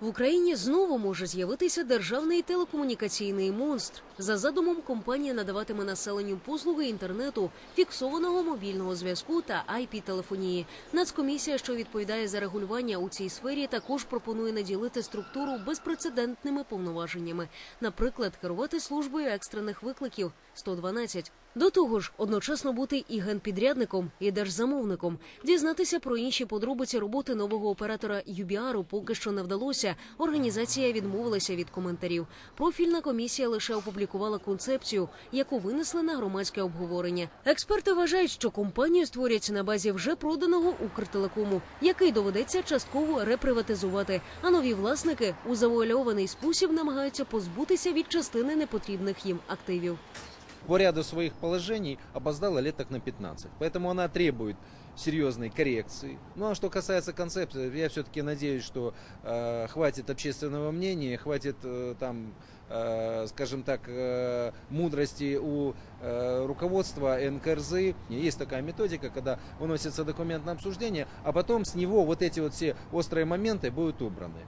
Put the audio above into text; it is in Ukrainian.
В Україні знову може з'явитися державний телекомунікаційний монстр. За задумом, компанія надаватиме населенню послуги інтернету, фіксованого мобільного зв'язку та IP-телефонії. Нацкомісія, що відповідає за регулювання у цій сфері, також пропонує наділити структуру безпрецедентними повноваженнями, наприклад, керувати службою екстрених викликів 112. До того ж, одночасно бути і генпідрядником, і держзамовником. Дізнатися про інші подробиці роботи нового оператора UBR поки що не вдалося. Організація відмовилася від коментарів. Профільна комісія лише опублікувала концепцію, яку винесли на громадське обговорення. Експерти вважають, що компанію створять на базі вже проданого Укртелекому, який доведеться частково реприватизувати. А нові власники у завуальований спосіб намагаються позбутися від частини непотрібних їм активів. По ряду своих положений опоздала лет так на 15. Поэтому она требует серьезной коррекции. Ну а что касается концепции, я все-таки надеюсь, что э, хватит общественного мнения, хватит э, там, э, скажем так, э, мудрости у э, руководства НКРЗ. Есть такая методика, когда выносится документ на обсуждение, а потом с него вот эти вот все острые моменты будут убраны.